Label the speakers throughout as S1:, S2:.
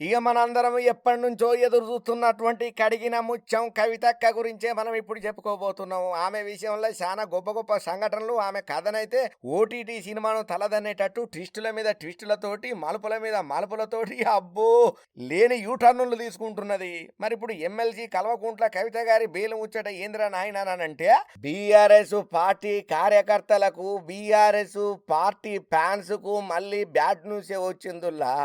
S1: ఇక మనందరం ఎప్పటి నుంచో ఎదురు చూస్తున్నటువంటి కడిగిన ముత్యం కవితక్క గురించే మనం ఇప్పుడు చెప్పుకోబోతున్నాము. ఆమె విషయంలో చాలా గొప్ప గొప్ప సంఘటనలు. ఆమె కథనైతే ఓటీటీ సినిమాను తలదన్నేటట్టు ట్విస్టుల మీద ట్విస్టులతోటి మలుపుల మీద మలుపులతోటి అబ్బో! లేని యూటర్నులు తీసుకుంటున్నది. మరి ఇప్పుడు ఎమ్మెల్సీ కల్వకుంట్ల కవిత గారి బేలు ముచ్చట ఏంద్రా నాయనానంటే బీఆర్ఎస్ పార్టీ కార్యకర్తలకు బీఆర్ఎస్ పార్టీ ఫ్యాన్స్కు మళ్ళీ బ్యాడ్ న్యూసే వచ్చిందుల్లా.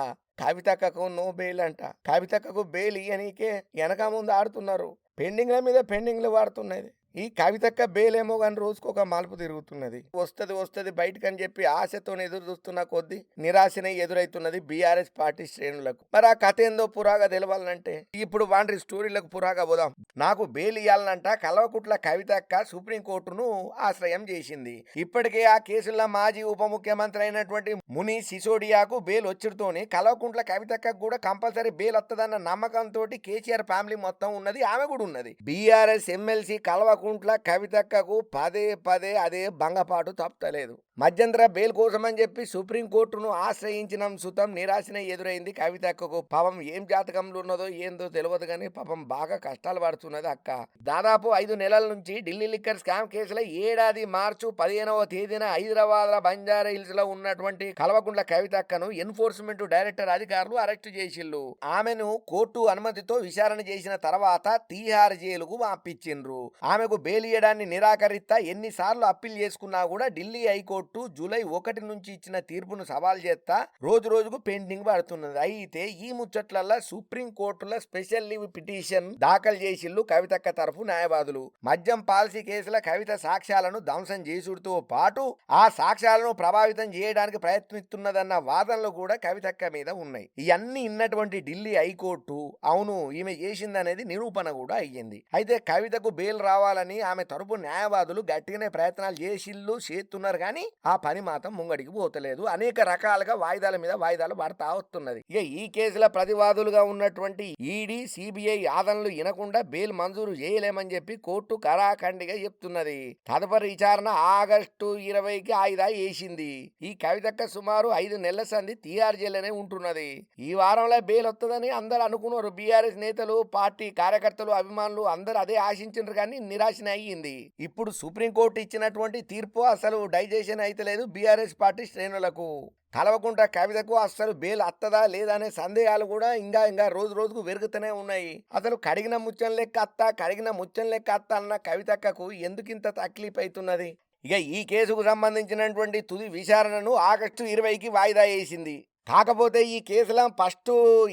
S1: కవితక్కకు నో బెయిల్ అంట కవితక్కకు బెయిల్ ఇయ్యనీకే వెనక ముందు ఆడుతున్నారు. పెండింగ్ల మీద పెండింగ్లు వాడుతున్నది. ఈ కవితక్క బేలేమో కానీ రోజుకు ఒక మలుపు తిరుగుతున్నది. వస్తుంది వస్తుంది బయటకు అని చెప్పి ఆశతో ఎదురు చూస్తున్న కొద్దీ నిరాశనే ఎదురైతున్నది బీఆర్ఎస్ పార్టీ శ్రేణులకు. మరి ఆ కథ ఏందో పురాగా తెలవాలంటే ఇప్పుడు వాండ్రి స్టోరీలకు పురాగా పోదాం. నాకు బెయిల్ ఇవ్వాలనంట కలవకుట్ల కవితక్క సుప్రీంకోర్టును ఆశ్రయం చేసింది. ఇప్పటికే ఆ కేసుల్లో మాజీ ఉప ముఖ్యమంత్రి అయినటువంటి ముని సిసోడియాకు బెయిల్ వచ్చుడుతోని కలవకుంట్ల కవితక్కకు కూడా కంపల్సరీ బెయిల్ వస్తుందన్న నమ్మకంతో కేసీఆర్ ఫ్యామిలీ మొత్తం ఉన్నది ఆమె కూడా ఉన్నది. బీఆర్ఎస్ ఎమ్మెల్సీ కలవ కల్వకుంట్ల కవితక్కకు పదే పదే అదే భంగపాటు తప్పలేదు మధ్యంతర బెయిల్ కోసమని చెప్పి సుప్రీంకోర్టును ఆశ్రయించిన సుతం నిరాశన ఎదురైంది కవితక్కకు. పాపం ఏం జాతకంలో ఉన్నదో ఏందో తెలియదు కానీ పాపం బాగా కష్టాలు పడుతున్నది అక్క. దాదాపు ఐదు నెలల నుంచి ఢిల్లీ లిక్కర్ స్కామ్ కేసులో ఏడాది మార్చు పదిహేనవ తేదీన హైదరాబాద్ బంజారా హిల్స్లో ఉన్నటువంటి కల్వకుంట్ల కవితక్కను ఎన్ఫోర్స్మెంట్ డైరెక్టర్ అధికారులు అరెస్టు చేసిల్లు ఆమెను కోర్టు అనుమతితో విచారణ చేసిన తర్వాత తీహార్ జైలుకు పంపించిండ్రు. ఆమె బెయిల్ ఇయ్యడాన్ని నిరాకరిస్తా ఎన్నిసార్లు అప్పీల్ చేసుకున్నా కూడా ఢిల్లీ హైకోర్టు జూలై ఒకటి నుంచి ఇచ్చిన తీర్పును సవాల్ చేస్తా రోజు రోజుకు పెండింగ్ పడుతున్నది. అయితే ఈ ముచ్చట్లలో సుప్రీం కోర్టుల స్పెషల్ లీవ్ పిటిషన్ దాఖలు చేసిల్లు కవితక్క తరఫు న్యాయవాదులు. మద్యం పాలసీ కేసుల కవిత సాక్ష్యాలను ధ్వంసం చేసుడుతో పాటు ఆ సాక్ష్యాలను ప్రభావితం చేయడానికి ప్రయత్నిస్తున్నదన్న వాదనలు కూడా కవితక్క మీద ఉన్నాయి. ఇవన్నీ ఇన్నటువంటి ఢిల్లీ హైకోర్టు అవును ఈమె చేసిందనేది నిరూపణ కూడా అయ్యింది. అయితే కవితకు బెయిల్ రావాలని ఆమె తరపు న్యాయవాదులు గట్టిగానే ప్రయత్నాలు చేసిల్లు చేస్తున్నారు కానీ ఆ పని మాత్రం ముంగడికి పోతలేదు. అనేక రకాలుగా వాయిదాల మీద వాయిదాలు పడతా వస్తున్నది. ఇక ఈ కేసుల ప్రతివాదులుగా ఉన్నటువంటి ఈడీ సిబిఐ ఆదనలు వినకుండా బెయిల్ మంజూరు చేయలేమని చెప్పి కోర్టు కరాఖండిగా చెప్తున్నది. తదుపరి విచారణ ఆగస్టు ఇరవైకి ఆయుధా వేసింది. ఈ కవితక్క సుమారు ఐదు నెలల సంది తీఆర్ జైల్లోనే ఉంటున్నది. ఈ వారంలో బెయిల్ వస్తుందని అందరు అనుకున్నారు. బీఆర్ఎస్ నేతలు పార్టీ కార్యకర్తలు అభిమానులు అందరూ అదే ఆశించారు కానీ నిరాశనే అయ్యింది. ఇప్పుడు సుప్రీంకోర్టు ఇచ్చినటువంటి తీర్పు అసలు డైజెషన్ అయితలేదు బీఆర్ఎస్ పార్టీ శ్రేణులకు. కలవకుంట కవితకు అస్సలు బెయిల్ అత్తదా లేదా అనే సందేహాలు కూడా ఇంకా ఇంకా రోజు రోజుకు పెరుగుతూనే ఉన్నాయి. అసలు కడిగిన ముచ్చం లెక్క అత్త కడిగిన ముచ్చం లెక్క అత్త అన్న కవితక్కకు ఎందుకింత తక్లీఫ్ అవుతున్నది ఇక ఈ కేసుకు సంబంధించినటువంటి తుది విచారణను ఆగస్టు ఇరవైకి వాయిదా వేసింది. కాకపోతే ఈ కేసులో ఫస్ట్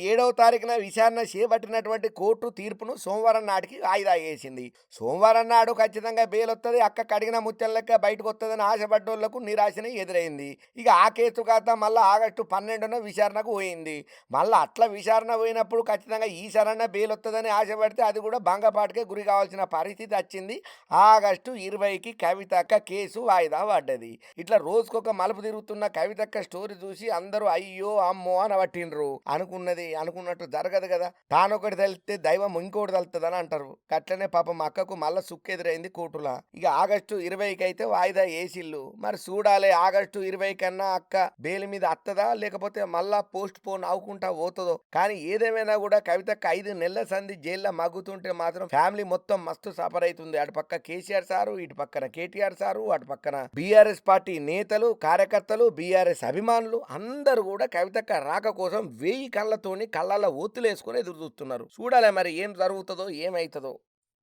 S1: ఏడవ తారీఖున విచారణ చేపట్టినటువంటి కోర్టు తీర్పును సోమవారం నాటికి వాయిదా వేసింది. సోమవారం నాడు ఖచ్చితంగా బెయిల్ వస్తుంది అక్క కడిగిన ముత్యం లెక్క బయటకు వస్తుందని ఆశపడ్డోళ్ళకు నిరాశనే ఎదురైంది. ఇక ఆ కేసు కాస్త మళ్ళీ ఆగస్టు పన్నెండున విచారణకు పోయింది. మళ్ళీ అట్లా విచారణ పోయినప్పుడు ఖచ్చితంగా ఈసారన్న బెయిల్ వస్తుందని ఆశపడితే అది కూడా భంగపాటుకే గురి కావాల్సిన పరిస్థితి వచ్చింది. ఆగస్టు ఇరవైకి కవితక్క కేసు వాయిదా పడ్డది. ఇట్లా రోజుకొక మలుపు తిరుగుతున్న కవితక్క స్టోరీ చూసి అందరూ అయ్యి అయ్యో అమ్మో అని పట్టిండ్రు అనుకున్నది అనుకున్నట్టు జరగదు కదా. తానొకటి తలిస్తే దైవం ఇంకోటి తలుతుందని అంటారు. అట్లనే పాపం అక్కకు మళ్ళా సుక్కు ఎదురైంది కోటుల. ఇక ఆగస్టు ఇరవైకి అయితే వాయిదా వేసిల్లు మరి చూడాలి ఆగస్టు ఇరవై కన్నా అక్క బేలి మీద అత్తదా? లేకపోతే మళ్ళా పోస్ట్ పోన్ అవ్వకుండా పోతుందో? కానీ ఏదేమైనా కూడా కవితకు ఐదు నెలల సంధి జైల్లో మగ్గుతుంటే మాత్రం ఫ్యామిలీ మొత్తం మస్తు సఫర్ అవుతుంది అటు పక్క కేసీఆర్ సారు ఇటు పక్కన కేటీఆర్ సారు అటు పక్కన బీఆర్ఎస్ పార్టీ నేతలు కార్యకర్తలు బీఆర్ఎస్ అభిమానులు అందరూ కూడా కవితక్క రాక కోసం వేయి కళ్ళతోని కళ్ళల్లో ఒత్తులేసుకుని ఎదురు చూస్తున్నారు చూడాలి మరి ఏం జరుగుతుందో ఏమైతుందో.